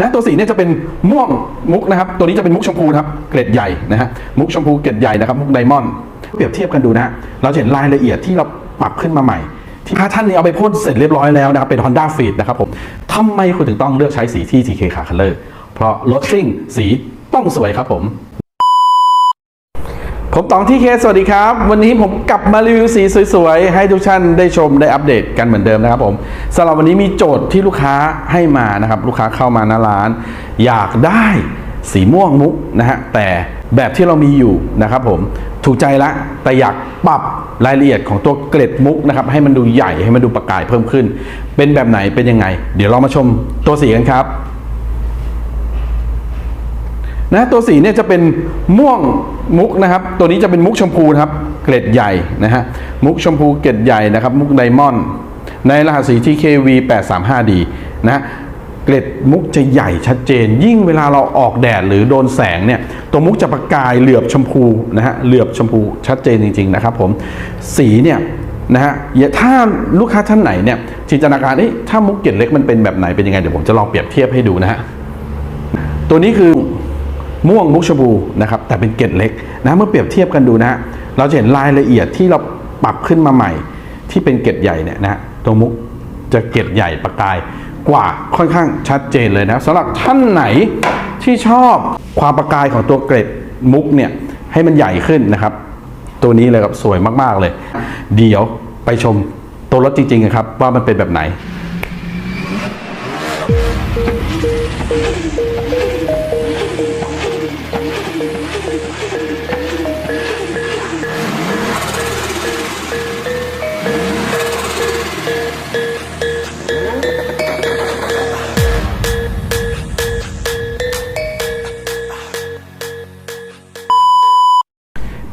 นะตัวสีเนี่ยจะเป็นม่วงมุกนะครับ ตัวนี้จะเป็นมุกชมพูครับเกรดใหญ่นะฮะมุกชมพูเกรดใหญ่นะครับมุกไดมอนด์เปรียบเทียบกันดูนะฮะเราจะเห็นรายละเอียดที่เราปรับขึ้นมาใหม่ที่ถ้าท่านนี้เอาไปพ่นเสร็จเรียบร้อยแล้วนะครับเป็น Honda f e e d นะครับผมทำไมคุณถึงต้องเลือกใช้สีที่ TK Car Color เพราะรถซิ่งสีต้องสวยครับผม ผมตองที่เคสสวัสดีครับ วันนี้ผมกลับมารีวิวสีสวยๆ ให้ทุกท่านได้ชมได้อัปเดตกันเหมือนเดิมนะครับผมสำหรับวันนี้มีโจทย์ที่ลูกค้าให้มานะครับ ลูกค้าเข้ามาหน้าร้าน อยากได้สีม่วงมุกนะฮะแต่แบบที่เรามีอยู่นะครับผมถูกใจละแต่อยากปรับรายละเอียดของตัวเกล็ดมุกนะครับให้มันดูใหญ่ให้มันดูประกายเพิ่มขึ้น เป็นแบบไหนเป็นยังไง เดี๋ยวเรามาชมตัวสีกันครับ นะตัวสีเนี่ยจะเป็นม่วงมุกนะครับ ตัวนี้จะเป็นมุกชมพูครับเกล็ดใหญ่นะฮะมุกชมพูเกล็ดใหญ่นะครับ มุกไดมอนด์ในรหัสสี TKV 835D นะเกล็ดมุกจะใหญ่ชัดเจน ยิ่งเวลาเราออกแดดหรือโดนแสงเนี่ยตัวมุกจะประกายเหลือบชมพูนะฮะเหลือบชมพูชัดเจนจริง ๆ นะครับผมสีเนี่ยนะฮะถ้าลูกค้าท่านไหนเนี่ยจินตนาการเอ๊ะถ้ามุกเกล็ดเล็กมันเป็นแบบไหนเป็นยังไงเดี๋ยวผมจะลองเปรียบเทียบให้ดูนะฮะตัวนี้คือ ม่วงมุกชมพูนะครับแต่เป็นเกล็ดเล็กนะเมื่อเปรียบเทียบกันดูนะฮะเราจะเห็นรายละเอียดที่เราปรับขึ้นมาใหม่ ที่เป็นเกล็ดใหญ่เนี่ยนะฮะตัวมุกจะเกล็ดใหญ่ประกายกว่าค่อนข้างชัดเจนเลยนะสำหรับท่านไหนที่ชอบความประกายของตัวเกล็ดมุกเนี่ยให้มันใหญ่ขึ้นนะครับ ตัวนี้เลยครับสวยมากๆเลย เดี๋ยวไปชมตัวรถจริงๆกันครับว่ามันเป็นแบบไหน เป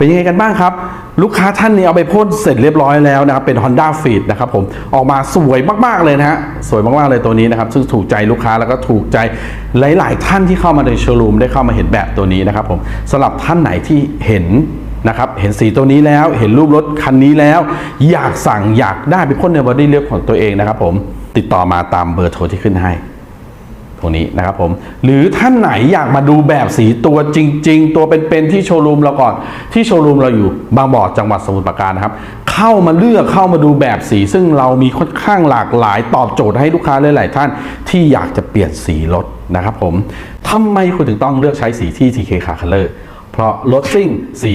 ็นยังไงกันบ้างครับ ลูกค้าท่านนี้เอาไปพ่นเสร็จเรียบร้อยแล้วนะครับเป็น Honda Fit นะครับผมออกมาสวยมากๆเลยนะฮะสวยมากๆเลยตัวนี้นะครับซึ่งถูกใจลูกค้าแล้วก็ถูกใจหลาย ๆ ท่านที่เข้ามาในโชว์รูมได้เข้ามาเห็นแบบตัวนี้นะครับผมสำหรับท่านไหนที่เห็นนะครับเห็นสีตัวนี้แล้วเห็นรูปรถคันนี้แล้ว อยากสั่งอยากได้ไปพ่นในบอดี้เลือกของตัวเองนะครับผมติดต่อมาตามเบอร์โทรที่ขึ้นให้ ตรงนี้นะครับผม หรือท่านไหนอยากมาดูแบบสีตัวจริง ๆ ตัวเป็นๆที่โชว์รูมเราก่อน ที่โชว์รูมเราอยู่บางบ่อจังหวัดสมุทรปราการนะครับ เข้ามาเลือกเข้ามาดูแบบสี ซึ่งเรามีค่อนข้างหลากหลายตอบโจทย์ให้ลูกค้าหลายๆท่านที่อยากจะเปลี่ยนสีรถนะครับผมทำไมคุณถึงต้องเลือกใช้สีที่ TK Car Color เพราะรถซิ่งสี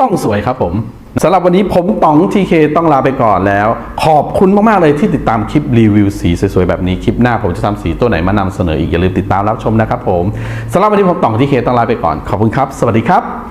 ต้องสวยครับผม สำหรับวันนี้ผมต๋องทีเคต้องลาไปก่อนแล้ว ขอบคุณมาก ๆ เลยที่ติดตามคลิปรีวิวสีสวย ๆ แบบนี้ คลิปหน้าผมจะทำสีตัวไหนมานำเสนออีก อย่าลืมติดตามรับชมนะครับผมสำหรับวันนี้ผมต๋องทีเคต้องลาไปก่อน ขอบคุณครับ สวัสดีครับ